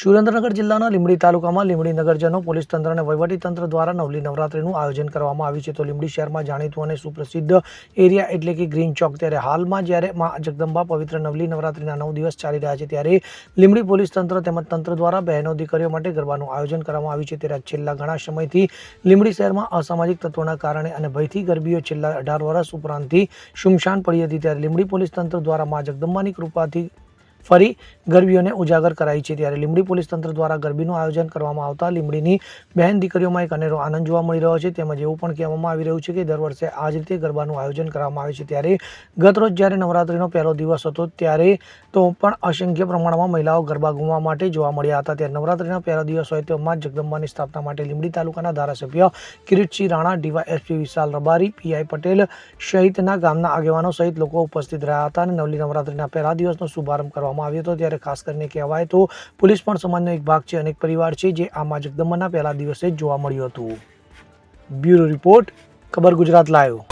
સુરેન્દ્રનગર જિલ્લાના લીંબડી તાલુકામાં લીંબડી નગરજનો પોલીસ તંત્ર અને વહીવટીતંત્ર દ્વારા નવલી નવરાત્રિનું આયોજન કરવામાં આવ્યું છે. તો લીંબડી શહેરમાં જાણીતું અને સુપ્રસિદ્ધ એરિયા એટલે કે ગ્રીન ચોક. ત્યારે હાલમાં જ્યારે મા જગદંબા પવિત્ર નવલી નવરાત્રિના નવ દિવસ ચાલી રહ્યા છે, ત્યારે લીંબડી પોલીસ તંત્ર તેમજ તંત્ર દ્વારા બહેનો દીકરીઓ માટે ગરબાનું આયોજન કરવામાં આવ્યું છે. ત્યારે છેલ્લા ઘણા સમયથી લીંબડી શહેરમાં અસામાજિક તત્વોના કારણે અને ભયથી ગરબીઓ છેલ્લા અઢાર વર્ષ ઉપરાંતથી શુમશાન પડી હતી. ત્યારે લીંબડી પોલીસ તંત્ર દ્વારા મા જગદંબાની કૃપાથી ફરી ગરબીઓને ઉજાગર કરાઈ છે ત્યારે લીંબડી પોલીસ તંત્ર દ્વારા ગરબીનું આયોજન કરવામાં આવતા લીંબડીની બહેન દીકરીઓમાં એક અનેરો આનંદ જોવા મળી રહ્યો છે તેમજ એવું પણ કહેવામાં આવી રહ્યું છે કે દર વર્ષે આ જ રીતે ગરબાનું આયોજન કરવામાં આવે છે ત્યારે ગતરોજ જ્યારે નવરાત્રિનો પહેલો દિવસ હતો ત્યારે તો પણ અસંખ્ય પ્રમાણમાં મહિલાઓ ગરબા ઘૂમવા માટે જોવા મળ્યા હતા. ત્યારે નવરાત્રીના પહેલો દિવસ હોય તેમાં જગદંબાની સ્થાપના માટે લીંબડી તાલુકાના ધારાસભ્ય કિરીટસિંહ રાણા ડીવા એસપી વિશાલ રબારી, પીઆઈ પટેલ સહિતના ગામના આગેવાનો સહિત લોકો ઉપસ્થિત રહ્યા હતા અને નવલી નવરાત્રિના પહેલા દિવસનો શુભારંભ કરવામાં આવ્યો હતો. ત્યારે ખાસ કરીને કહેવાય તો પોલીસ પણ સમાજનો એક ભાગ છે. અનેક પરિવાર છે જે આમાં જગદંબાના પહેલા દિવસે જ જોવા મળ્યું હતું. બ્યુરો રિપોર્ટ, ખબર ગુજરાત લાયો